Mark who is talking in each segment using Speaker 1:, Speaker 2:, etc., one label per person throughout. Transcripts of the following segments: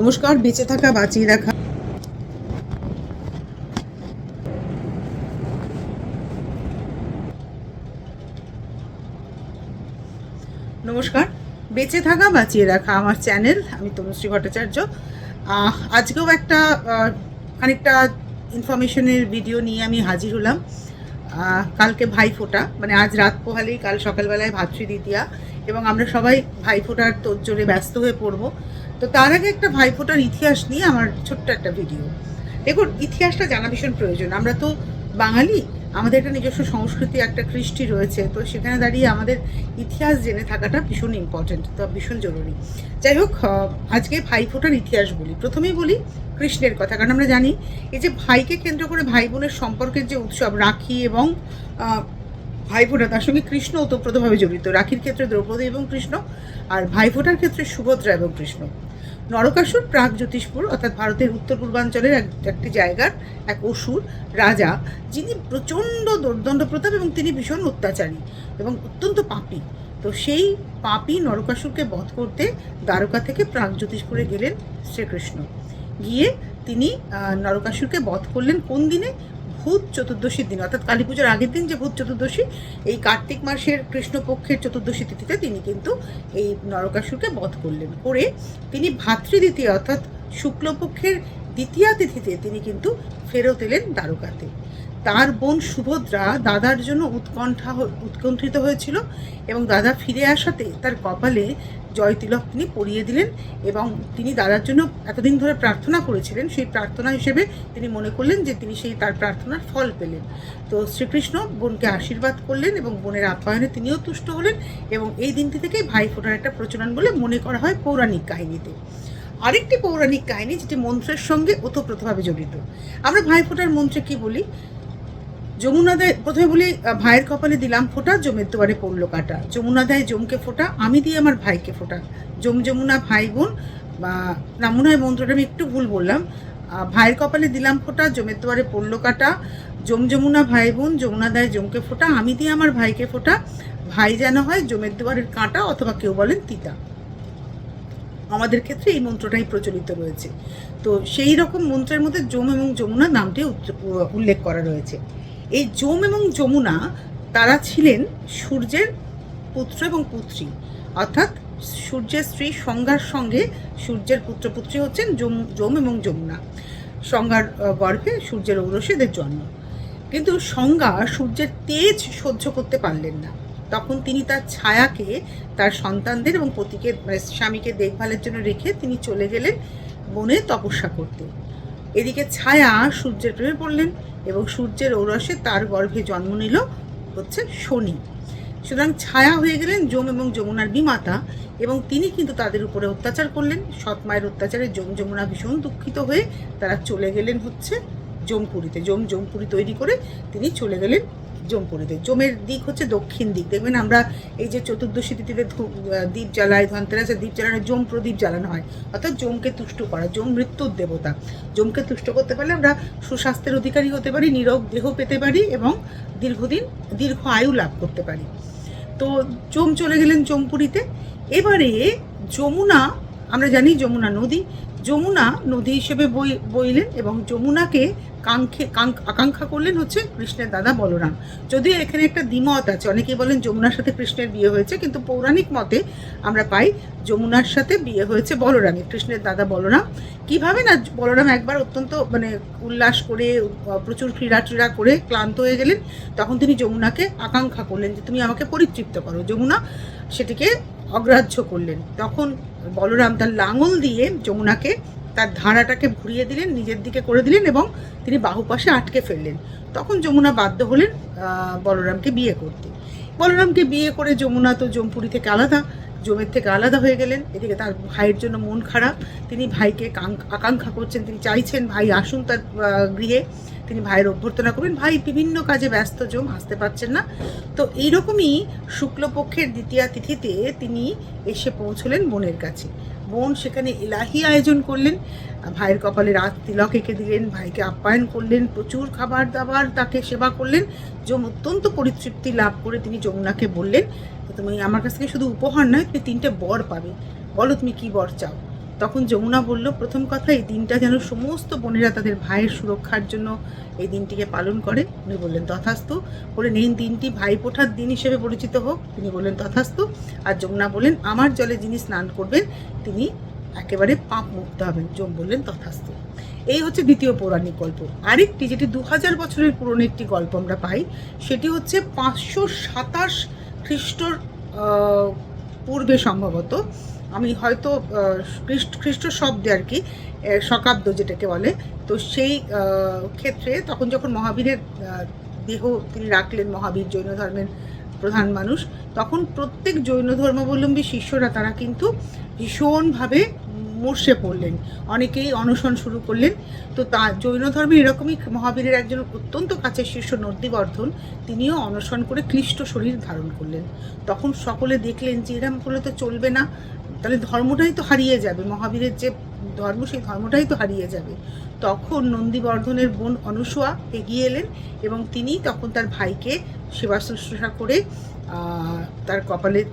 Speaker 1: নমস্কার, বেঁচে থাকা, বাঁচিয়ে রাখা। নমস্কার, বেঁচে থাকা, বাঁচিয়ে রাখা আমার চ্যানেল, আমি তনুশ্রী ভট্টাচার্য। আজকেও একটা খানিকটা ইনফরমেশনের ভিডিও নিয়ে আমি হাজির হলাম। কালকে ভাইফোঁটা মানে আজ রাত পোহালেই কাল সকালবেলায় ভাতৃ দ্বিতীয়া। এবং আমরা সবাই ভাইফোঁটার তোড়জোড়ে ব্যস্ত হয়ে পড়ব। তো তার আগে একটা ভাইফোঁটার ইতিহাস নিয়ে আমার ছোট্ট একটা ভিডিও দেখুন, ইতিহাসটা জানা ভীষণ প্রয়োজন। আমরা তো বাঙালি, আমাদের একটা নিজস্ব সংস্কৃতি, একটা কৃষ্টি রয়েছে। তো সেখানে দাঁড়িয়ে আমাদের ইতিহাস জেনে থাকাটা ভীষণ ইম্পর্টেন্ট তো ভীষণ জরুরি। যাই হোক আজকে ভাইফোঁটার ইতিহাস বলি। প্রথমেই বলি কৃষ্ণের কথা, কারণ আমরা জানি এই যে ভাইকে কেন্দ্র করে ভাই বোনের সম্পর্কের যে উৎসব, রাখি এবং ভাইফোঁটা, তার সঙ্গে কৃষ্ণ ওতপ্রোতভাবে জড়িত। রাখির ক্ষেত্রে দ্রৌপদী এবং কৃষ্ণ, আর ভাইফোঁটার ক্ষেত্রে সুভদ্রা এবং কৃষ্ণ। নরকাসুর, প্রাগ জ্যোতিষপুর, অর্থাৎ ভারতের উত্তর পূর্বাঞ্চলের এক, একটি জায়গার এক অসুর রাজা, যিনি প্রচণ্ড দুর্দণ্ড প্রতাপ এবং তিনি ভীষণ অত্যাচারী এবং অত্যন্ত পাপী। তো সেই পাপী নরকাসুরকে বধ করতে দ্বারকা থেকে প্রাগ জ্যোতিষপুরে গেলেন শ্রীকৃষ্ণ। গিয়ে তিনি নরকাসুরকে বধ করলেন কোন দিনে? ভূত চতুর্দশীর দিন, অর্থাৎ কালী পুজোর আগের দিন যে ভূত চতুর্দশী, এই কার্তিক মাসের কৃষ্ণপক্ষের চতুর্দশী তিথিতে তিনি কিন্তু এই নরকাসুরকে বধ করলেন। করে তিনি ভাতৃদ্বিতীয়, অর্থাৎ শুক্লপক্ষের দ্বিতীয়া তিথিতে তিনি কিন্তু ফেরত এলেন দ্বারকাতে। তার বোন সুভদ্রা দাদার জন্য উৎকণ্ঠা উৎকণ্ঠিত হয়েছিল এবং দাদা ফিরে আসাতে তার কপালে জয়তিলক তিনি পরিয়ে দিলেন এবং তিনি দাদার জন্য এতদিন ধরে প্রার্থনা করেছিলেন, সেই প্রার্থনা হিসেবে তিনি মনে করলেন যে তিনি সেই তার প্রার্থনার ফল পেলেন। তো শ্রীকৃষ্ণ বোনকে আশীর্বাদ করলেন এবং বোনের আপ্যায়নে তিনিও তুষ্ট হলেন এবং এই দিনটি থেকেই ভাইফোঁটার একটা প্রচলন বলে মনে করা হয় পৌরাণিক কাহিনীতে। আরেকটি পৌরাণিক কাহিনী যেটি মন্ত্রের সঙ্গে ওতপ্রোতভাবে জড়িত। আমরা ভাইফোঁটার মন্ত্রে কি বলি? যমুনা দেয় প্রথমে বলি ভাইয়ের কপালে দিলাম ফোঁটা, জমের দুয়ারে পড়ল কাটা। যমুনা দেয় জমকে ফোঁটা, আমি দিই আমার ভাইকে ফোঁটা। যম যমুনা ভাই বোন, বা না মনে হয় মন্ত্রটা আমি একটু ভুল বললাম। ভাইয়ের কপালে দিলাম ফোঁটা, জমের দুয়ারে পড়ল কাটা। যম যমুনা ভাই বোন যমুনা দেয় জমকে ফোঁটা, আমি দিই আমার ভাইকে ফোঁটা। ভাই যেন হয় জমের দুয়ারের কাঁটা অথবা কেউ বলেন তিতা। আমাদের ক্ষেত্রে এই মন্ত্রটাই প্রচলিত রয়েছে। তো সেই রকম মন্ত্রের মধ্যে যম এবং যমুনা নামটি উল্লেখ করা রয়েছে। এই যম এবং যমুনা, তারা ছিলেন সূর্যের পুত্র এবং পুত্রী। অর্থাৎ সূর্যের স্ত্রী সংজ্ঞার সঙ্গে সূর্যের পুত্রপুত্রী হচ্ছেন যম যম এবং যমুনা। সংজ্ঞার গর্ভে সূর্যের ঔরসে এদের জন্ম। কিন্তু সংজ্ঞা সূর্যের তেজ সহ্য করতে পারলেন না। তখন তিনি তার ছায়াকে, তার সন্তানদের এবং পতিকে মানে স্বামীকে দেখভালের জন্য রেখে তিনি চলে গেলেন বনে তপস্যা করতে। এদিকে ছায়া সূর্যের প্রেমে পড়লেন। এবং সূর্যের ঔরসে তার গর্ভে জন্ম নিল হচ্ছে শনি। সুতরাং ছায়া হয়ে গেলেন যম এবং যমুনার বিমাতা এবং তিনি কিন্তু তাদের উপরে অত্যাচার করলেন। সৎ মায়ের অত্যাচারে যম যমুনা ভীষণ দুঃখিত হয়ে তারা চলে গেলেন হচ্ছে জমপুরিতে যম জমপুরি তৈরি করে তিনি চলে গেলেন জমপুরিতে। জমের দিক হচ্ছে দক্ষিণ দিক। দেখবেন আমরা এই যে চতুর্দশী তিথিতে দ্বীপ জ্বালায় ধনতেরাসে দ্বীপ জ্বালানো জম প্রদীপ জ্বালানো হয়। অর্থাৎ জমকে তুষ্ট করা, জম মৃত্যুর দেবতা। জমকে তুষ্ট করতে পারলে আমরা সুস্বাস্থ্যের অধিকারী হতে পারি নিরোগ দেহ পেতে পারি এবং দীর্ঘদিন, দীর্ঘ আয়ু লাভ করতে পারি। তো জম চলে গেলেন জমপুরিতে। এবারে যমুনা, আমরা জানি যমুনা নদী। যমুনা নদী হিসেবে বই, বইলেন এবং যমুনাকে কাঙ্ক্ষে, কাঙ্ক- আকাঙ্ক্ষা করলেন হচ্ছে কৃষ্ণের দাদা বলরাম। যদিও এখানে একটা দ্বিমত আছে, অনেকেই বলেন যমুনার সাথে কৃষ্ণের বিয়ে হয়েছে, কিন্তু পৌরাণিক মতে আমরা পাই যমুনার সাথে বিয়ে হয়েছে বলরামে, কৃষ্ণের দাদা বলরাম। কীভাবে না বলরাম একবার অত্যন্ত মানে উল্লাস করে প্রচুর ক্রীড়া ট্রীড়া করে ক্লান্ত হয়ে গেলেন, তখন তিনি যমুনাকে আকাঙ্ক্ষা করলেন যে তুমি আমাকে পরিতৃপ্ত করো। যমুনা সেটিকে অগ্রাহ্য করলেন। তখন বলরাম তার লাঙল দিয়ে যমুনাকে তার ধারাটাকে ঘুরিয়ে দিলেন, নিজের দিকে করে দিলেন এবং তিনি বাহুপাশে আটকে ফেললেন। তখন যমুনা বাধ্য হলেন বলরামকে বিয়ে করতে। বলরামকে বিয়ে করে যমুনা তো জমপুরি থেকে আলাদা, জমের থেকে আলাদা হয়ে গেলেন। এদিকে তার ভাইয়ের জন্য মন খারাপ। তিনি ভাইকে কাঙ্ক- আকাঙ্ক্ষা করছেন, তিনি চাইছেন ভাই আসুন তার গৃহে। তিনি ভাইয়ের অভ্যর্থনা করবেন, ভাই বিভিন্ন কাজে ব্যস্ত, জম আসতে পারছেন না। তো এইরকমই শুক্লপক্ষের দ্বিতীয়া তিথিতে তিনি এসে পৌঁছলেন বোনের কাছে। বোন সেখানে এলাহি আয়োজন করলেন। ভাইয়ের কপালে রাত তিলক এঁকে দিলেন, ভাইকে আপ্যায়ন করলেন, প্রচুর খাবার দাবার তাকে সেবা করলেন, যম অত্যন্ত পরিতৃপ্তি লাভ করে তিনি যমুনাকে বললেন তুমি আমার কাছ থেকে শুধু উপহার নয়, তুমি তিনটে বর পাবে। বলো তুমি কি বর চাও? তখন যমুনা বলল, প্রথম কথা, এই দিনটা যেন সমস্ত বোনেরা তাদের ভাইয়ের সুরক্ষার জন্য এই দিনটিকে পালন করে উনি বললেন, তথাস্তু বলেন এই দিনটি ভাইফোঁটার দিন হিসেবে পরিচিত হোক। তিনি বললেন, তথাস্তু। আর যমুনা বললেন, আমার জলে যিনি স্নান করবেন, তিনি একেবারে পাপ মুক্ত হবেন। যম বললেন, তথাস্তু। এই হচ্ছে দ্বিতীয় পৌরাণিক গল্প। আরেকটি যেটি দু হাজার বছরের পুরনো একটি গল্প আমরা পাই, সেটি হচ্ছে পাঁচশো সাতাশ খ্রিস্টর পূর্বে সম্ভবত। আমি হয়তো খ্রিস্ট খ্রিস্ট শব্দে আর কি শকাব্দ যেটাকে বলে, তো সেই ক্ষেত্রে তখন যখন মহাবীরের দেহ তিনি রাখলেন, মহাবীর জৈন ধর্মের প্রধান মানুষ, তখন প্রত্যেক জৈন ধর্মাবলম্বী শিষ্যরা তারা কিন্তু ভীষণভাবে মর্ষে পড়লেন। অনেকেই অনশন শুরু করলেন। তো তা, জৈন ধর্মে এরকমই মহাবীরের একজন অত্যন্ত কাছের শিষ্য নন্দীবর্ধন, তিনিও অনশন করে ক্লিষ্ট শরীর ধারণ করলেন। তখন সকলে দেখলেন যে এরম করলে তো চলবে না তাহলে ধর্মটাই তো হারিয়ে যাবে, মহাবীরের যে ধর্ম সেই ধর্মটাই তো হারিয়ে যাবে। তখন নন্দীবর্ধনের বোন অনুসোয়া এগিয়ে এলেন এবং তিনি তখন তার ভাইকে সেবা শুশ্রূষা করে তার কপালে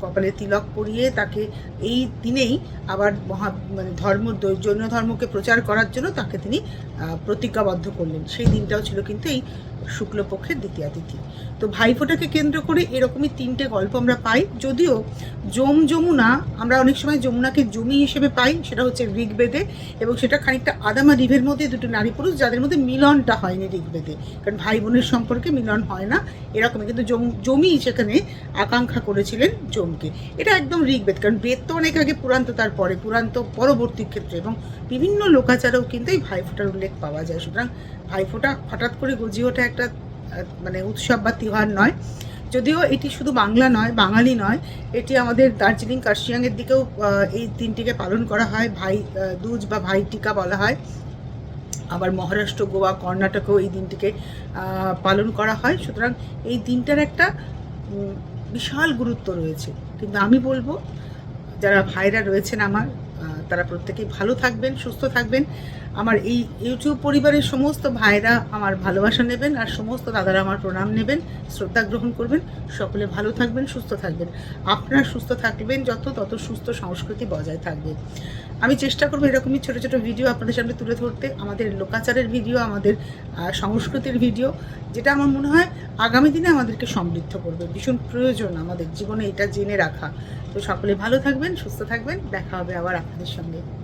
Speaker 1: কপালে তিলক পরিয়ে তাকে এই দিনেই আবার মহা মানে ধর্ম জৈন ধর্মকে প্রচার করার জন্য তাকে তিনি প্রতিজ্ঞাবদ্ধ করলেন। সেই দিনটাও ছিল কিন্তু এই শুক্লপক্ষের দ্বিতীয়া তিথি। তো ভাইফোঁটাকে কেন্দ্র করে এরকমই তিনটে গল্প আমরা পাই। যদিও যম যমুনা, আমরা অনেক সময় যমুনাকে জমি হিসেবে পাই, সেটা হচ্ছে ঋগ্বেদে, এবং সেটা খানিকটা আদামা রিভের মধ্যে দুটো নারী পুরুষ, যাদের মধ্যে মিলনটা হয়নি ঋগ্বেদে। কারণ ভাই বোনের সম্পর্কে মিলন হয় না, এরকমই। কিন্তু জম- জমি সেখানে আকাঙ্ক্ষা করেছিলেন জমকে। এটা একদম ঋগ্বেদ, কারণ বেদ তো অনেক আগে পুরান্ত তো তারপরে পুরান্ত, পরবর্তী ক্ষেত্রে এবং বিভিন্ন লোকাচারেও কিন্তু এই ভাইফোঁটার উল্লেখ পাওয়া যায়। সুতরাং ভাইফোঁটা হঠাৎ করে গজিয়ে ওঠা একটা মানে উৎসব বা তিহার নয়। যদিও এটি শুধু বাংলা নয়, বাঙালি নয়, এটি আমাদের দার্জিলিং, কার্শিয়াংয়ের দিকেও এই দিনটিকে পালন করা হয়। ভাই দুজ বা ভাই টিকা বলা হয়। আবার মহারাষ্ট্র, গোয়া, কর্ণাটকেও এই দিনটিকে পালন করা হয়। সুতরাং এই দিনটার একটা বিশাল গুরুত্ব রয়েছে। কিন্তু আমি বলব, যারা ভাইরা রয়েছেন আমার আহ, তারা প্রত্যেকেই ভালো থাকবেন সুস্থ থাকবেন। আমার এই ইউটিউব পরিবারের সমস্ত ভাইরা আমার ভালোবাসা নেবেন আর সমস্ত দাদারা আমার প্রণাম নেবেন শ্রদ্ধা গ্রহণ করবেন। সকলে ভালো থাকবেন সুস্থ থাকবেন। আপনারা সুস্থ থাকবেন যত তত সুস্থ সংস্কৃতি বজায় থাকবে। আমি চেষ্টা করব এরকমই ছোটো ছোটো ভিডিও আপনাদের সামনে তুলে ধরতে। আমাদের লোকাচারের ভিডিও আমাদের সংস্কৃতির ভিডিও যেটা আমার মনে হয় আগামী দিনে আমাদেরকে সমৃদ্ধ করবে। ভীষণ প্রয়োজন আমাদের জীবনে এটা জেনে রাখা। তো সকলে ভালো থাকবেন সুস্থ থাকবেন। দেখা হবে আবার আপনাদের সঙ্গে